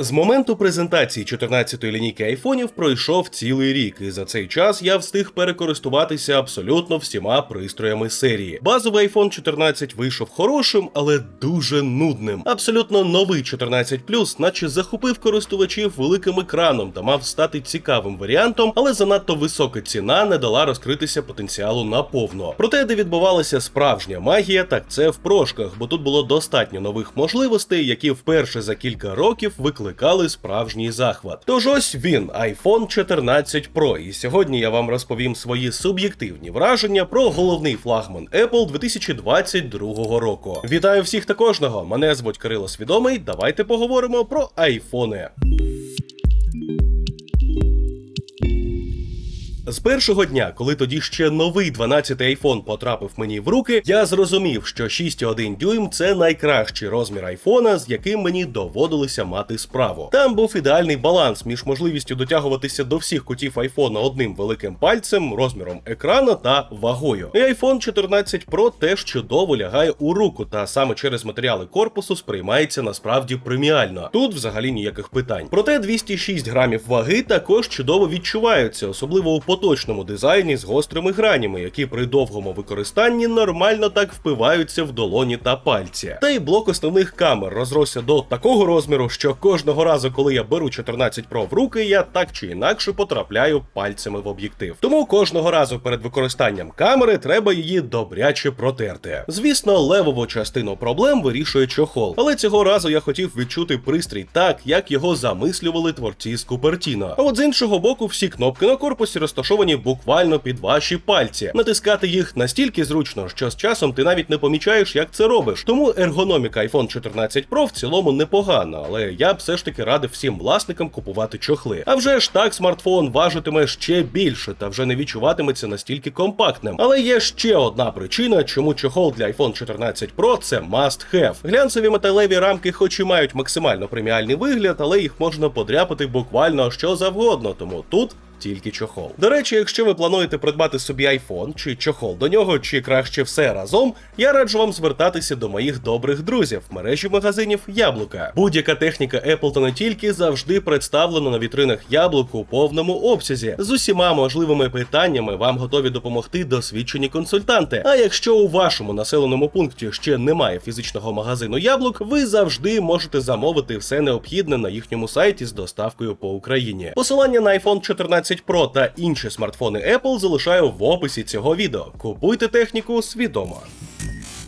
З моменту презентації 14-ї лінійки айфонів пройшов цілий рік, і за цей час я встиг перекористуватися абсолютно всіма пристроями серії. Базовий iPhone 14 вийшов хорошим, але дуже нудним. Абсолютно новий 14 наче захопив користувачів великим екраном та мав стати цікавим варіантом, але занадто висока ціна не дала розкритися потенціалу наповно. Проте, де відбувалася справжня магія, так це в прошках, бо тут було достатньо нових можливостей, які вперше за кілька років викликали справжній захват. Тож ось він, iPhone 14 Pro, і сьогодні я вам розповім свої суб'єктивні враження про головний флагман Apple 2022 року. Вітаю всіх та кожного! Мене звуть Кирило Свідомий. Давайте поговоримо про айфони. З першого дня, коли тоді ще новий 12-й iPhone потрапив мені в руки, я зрозумів, що 6,1 дюйм це найкращий розмір айфона, з яким мені доводилося мати справу. Там був ідеальний баланс між можливістю дотягуватися до всіх кутів айфона одним великим пальцем, розміром екрана та вагою. І iPhone 14 Pro теж чудово лягає у руку, та саме через матеріали корпусу сприймається насправді преміально. Тут взагалі ніяких питань. Проте 206 грамів ваги також чудово відчуваються, особливо у поточному дизайні з гострими гранями, які при довгому використанні нормально так впиваються в долоні та пальці. Та й блок основних камер розросся до такого розміру, що кожного разу, коли я беру 14 Pro в руки, я так чи інакше потрапляю пальцями в об'єктив. Тому кожного разу перед використанням камери треба її добряче протерти. Звісно, левову частину проблем вирішує чохол, але цього разу я хотів відчути пристрій так, як його замислювали творці з Купертіно. А от з іншого боку, всі кнопки на корпусі розташовані буквально під ваші пальці. Натискати їх настільки зручно, що з часом ти навіть не помічаєш, як це робиш. Тому ергономіка iPhone 14 Pro в цілому непогана, але я б все ж таки радив всім власникам купувати чохли. А вже ж так смартфон важитиме ще більше та вже не відчуватиметься настільки компактним. Але є ще одна причина, чому чохол для iPhone 14 Pro це must have. Глянцеві металеві рамки, хоч і мають максимально преміальний вигляд, але їх можна подряпати буквально що завгодно, тому тут. Тільки чохол. До речі, якщо ви плануєте придбати собі iPhone чи чохол до нього, чи краще все разом, я раджу вам звертатися до моїх добрих друзів в мережі магазинів Яблука. Будь-яка техніка Apple та не тільки завжди представлена на вітринах яблук у повному обсязі. З усіма можливими питаннями вам готові допомогти досвідчені консультанти. А якщо у вашому населеному пункті ще немає фізичного магазину яблук, ви завжди можете замовити все необхідне на їхньому сайті з доставкою по Україні. Посилання на iPhone 14 Pro та інші смартфони Apple залишаю в описі цього відео. Купуйте техніку свідомо.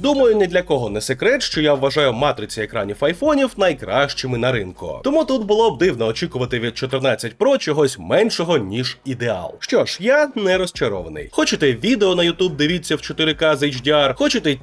Думаю, ні для кого не секрет, що я вважаю матриці екранів айфонів найкращими на ринку. Тому тут було б дивно очікувати від 14 Pro чогось меншого, ніж ідеал. Що ж, я не розчарований. Хочете відео на YouTube, дивіться в 4К з HDR, хочете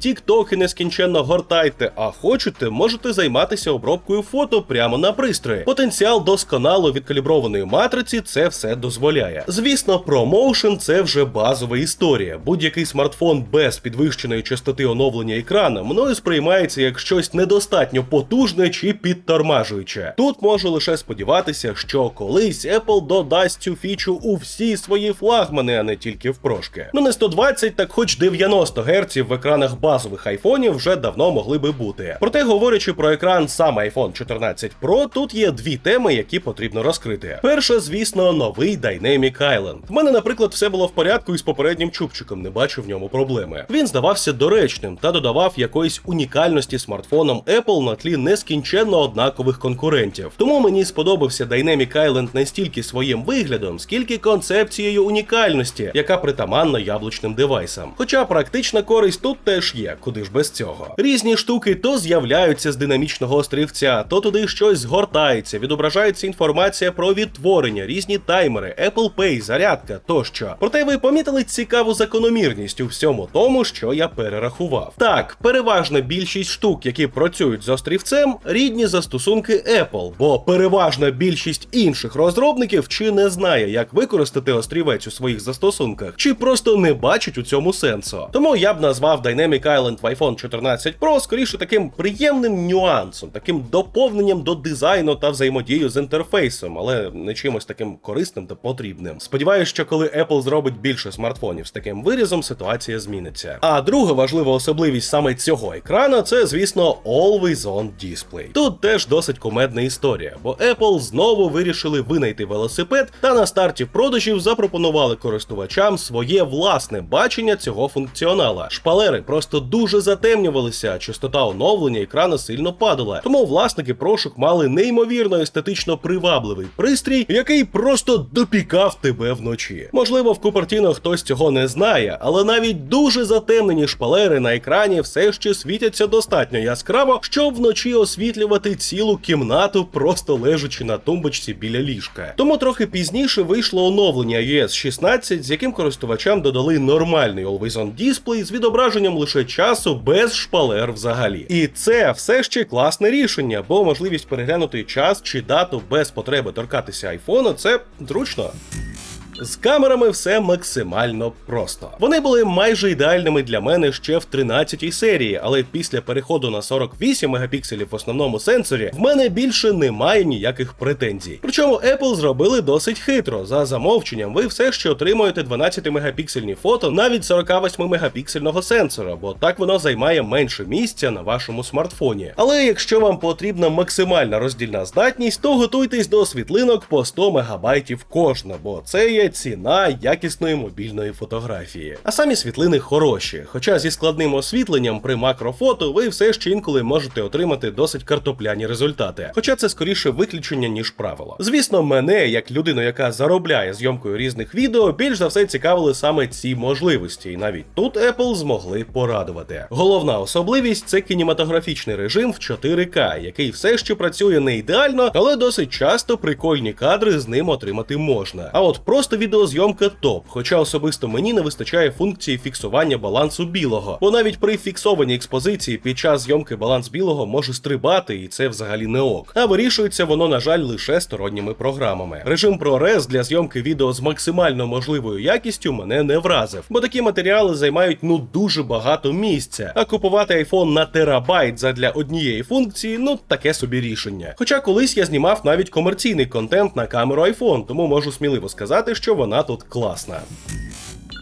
і нескінченно гортайте, а хочете, можете займатися обробкою фото прямо на пристрої. Потенціал досконало відкаліброваної матриці це все дозволяє. Звісно, ProMotion це вже базова історія. Будь-який смартфон без підвищеної частоти оновлення екрана мною сприймається як щось недостатньо потужне чи підтормажуюче. Тут можу лише сподіватися, що колись Apple додасть цю фічу у всі свої флагмани, а не тільки в прошки. Ну не 120, так хоч 90 Гц в екранах базових айфонів вже давно могли би бути. Проте, говорячи про екран саме iPhone 14 Pro, тут є дві теми, які потрібно розкрити. Перша, звісно, новий Dynamic Island. В мене, наприклад, все було в порядку із попереднім чубчиком, не бачу в ньому проблеми. Він здавався доречним та додавав якоїсь унікальності смартфонам Apple на тлі нескінченно однакових конкурентів. Тому мені сподобався Dynamic Island не стільки своїм виглядом, скільки концепцією унікальності, яка притаманна яблучним девайсам. Хоча практична користь тут теж є, куди ж без цього. Різні штуки то з'являються з динамічного острівця, то туди щось згортається, відображається інформація про відтворення, різні таймери, Apple Pay, зарядка тощо. Проте ви помітили цікаву закономірність у всьому тому, що я перерахував. Так, переважна більшість штук, які працюють з острівцем, рідні застосунки Apple, бо переважна більшість інших розробників чи не знає, як використати острівець у своїх застосунках, чи просто не бачить у цьому сенсу. Тому я б назвав Dynamic Island в iPhone 14 Pro скоріше таким приємним нюансом, таким доповненням до дизайну та взаємодію з інтерфейсом, але не чимось таким корисним та потрібним. Сподіваюсь, що коли Apple зробить більше смартфонів з таким вирізом, ситуація зміниться. А друга важлива особливість особливість саме цього екрана це, звісно, Always On Display. Тут теж досить кумедна історія, бо Apple знову вирішили винайти велосипед та на старті продажів запропонували користувачам своє власне бачення цього функціонала. Шпалери просто дуже затемнювалися, частота оновлення екрана сильно падала. Тому власники прошук мали неймовірно естетично привабливий пристрій, який просто допікав тебе вночі. Можливо, в Купертіно хтось цього не знає, але навіть дуже затемнені шпалери на екрані все ще світяться достатньо яскраво, щоб вночі освітлювати цілу кімнату, просто лежачи на тумбочці біля ліжка. Тому трохи пізніше вийшло оновлення iOS 16, з яким користувачам додали нормальний Always On Display з відображенням лише часу без шпалер взагалі. І це все ще класне рішення, бо можливість переглянути час чи дату без потреби торкатися айфону це зручно. З камерами все максимально просто. Вони були майже ідеальними для мене ще в 13-й серії, але після переходу на 48 мегапікселів в основному сенсорі в мене більше немає ніяких претензій. Причому Apple зробили досить хитро. За замовченням, ви все ще отримуєте 12-мегапіксельні фото навіть 48-мегапіксельного сенсора, бо так воно займає менше місця на вашому смартфоні. Але якщо вам потрібна максимальна роздільна здатність, то готуйтесь до світлинок по 100 мегабайтів кожна, бо це є ціна якісної мобільної фотографії. А самі світлини хороші, хоча зі складним освітленням при макрофото ви все ще інколи можете отримати досить картопляні результати. Хоча це скоріше виключення, ніж правило. Звісно, мене, як людину, яка заробляє зйомкою різних відео, більш за все цікавили саме ці можливості, і навіть тут Apple змогли порадувати. Головна особливість це кінематографічний режим в 4К, який все ще працює не ідеально, але досить часто прикольні кадри з ним отримати можна. А от просто відеозйомка топ, хоча особисто мені не вистачає функції фіксування балансу білого, бо навіть при фіксованій експозиції під час зйомки баланс білого може стрибати, і це взагалі не ок. А вирішується воно, на жаль, лише сторонніми програмами. Режим ProRes для зйомки відео з максимально можливою якістю мене не вразив, бо такі матеріали займають ну дуже багато місця. А купувати айфон на терабайт задля однієї функції ну таке собі рішення. Хоча колись я знімав навіть комерційний контент на камеру iPhone, тому можу сміливо сказати, що вона тут класна.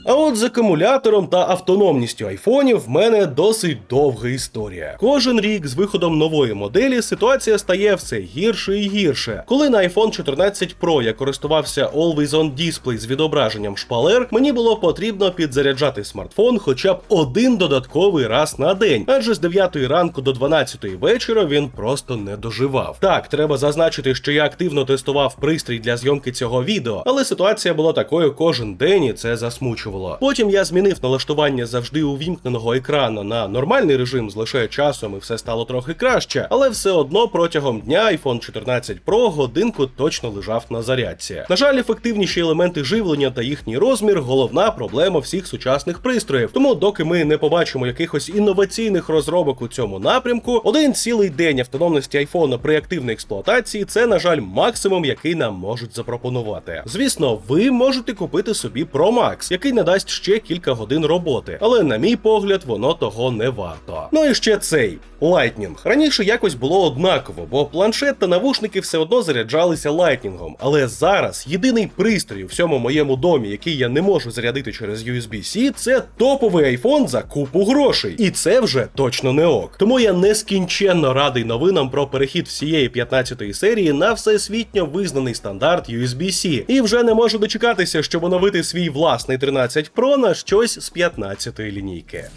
А от з акумулятором та автономністю айфонів в мене досить довга історія. Кожен рік з виходом нової моделі ситуація стає все гірше і гірше. Коли на iPhone 14 Pro я користувався Always On Display з відображенням шпалер, мені було потрібно підзаряджати смартфон хоча б один додатковий раз на день, адже з 9 ранку до 12 вечора він просто не доживав. Так, треба зазначити, що я активно тестував пристрій для зйомки цього відео, але ситуація була такою кожен день, і це засмучувало. Потім я змінив налаштування завжди увімкненого екрану на нормальний режим з лише часом, і все стало трохи краще, але все одно протягом дня iPhone 14 Pro годинку точно лежав на зарядці. На жаль, ефективніші елементи живлення та їхній розмір головна проблема всіх сучасних пристроїв. Тому, доки ми не побачимо якихось інноваційних розробок у цьому напрямку, один цілий день автономності айфона при активній експлуатації це, на жаль, максимум, який нам можуть запропонувати. Звісно, ви можете купити собі Pro Max, який надасть ще кілька годин роботи, але на мій погляд, воно того не варто. Ну і ще цей Lightning. Раніше якось було однаково, бо планшет та навушники все одно заряджалися лайтнінгом. Але зараз єдиний пристрій у всьому моєму домі, який я не можу зарядити через USB-C, це топовий iPhone за купу грошей. І це вже точно не ок. Тому я нескінченно радий новинам про перехід всієї 15-ї серії на всесвітньо визнаний стандарт USB-C. І вже не можу дочекатися, щоб оновити свій власний 13 Pro на щось з 15-ї лінійки.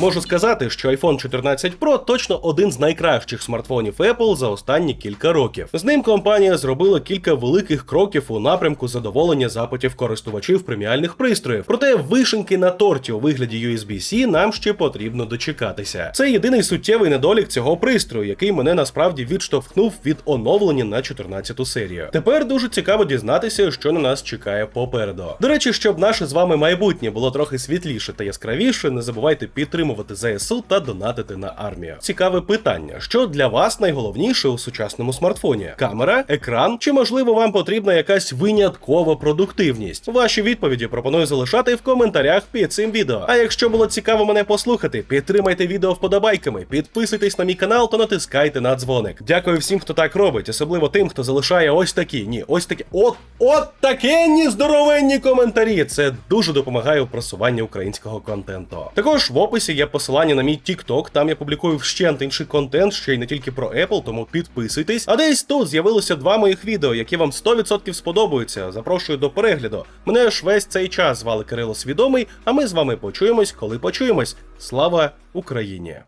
Можу сказати, що iPhone 14 Pro точно один з найкращих смартфонів Apple за останні кілька років. З ним компанія зробила кілька великих кроків у напрямку задоволення запитів користувачів преміальних пристроїв. Проте вишеньки на торті у вигляді USB-C нам ще потрібно дочекатися. Це єдиний суттєвий недолік цього пристрою, який мене насправді відштовхнув від оновлення на 14 серію. Тепер дуже цікаво дізнатися, що на нас чекає попереду. До речі, щоб наше з вами майбутнє було трохи світліше та яскравіше, не забувайте підтримувати ЗСУ та донатити на армію. Цікаве питання: що для вас найголовніше у сучасному смартфоні? Камера, екран чи можливо вам потрібна якась виняткова продуктивність? Ваші відповіді пропоную залишати в коментарях під цим відео. А якщо було цікаво мене послухати, підтримайте відео вподобайками, підписуйтесь на мій канал та натискайте на дзвоник. Дякую всім, хто так робить, особливо тим, хто залишає ось такі, ні, ось такі, от, от такенні здоровенні коментарі. Це дуже допомагає у просуванні українського контенту. Також в описі є посилання на мій TikTok, там я публікую вщент інший контент, ще й не тільки про Apple, тому підписуйтесь. А десь тут з'явилося два моїх відео, які вам 100% сподобаються. Запрошую до перегляду. Мене ж весь цей час звали Кирило Свідомий, а ми з вами почуємось, коли почуємось. Слава Україні!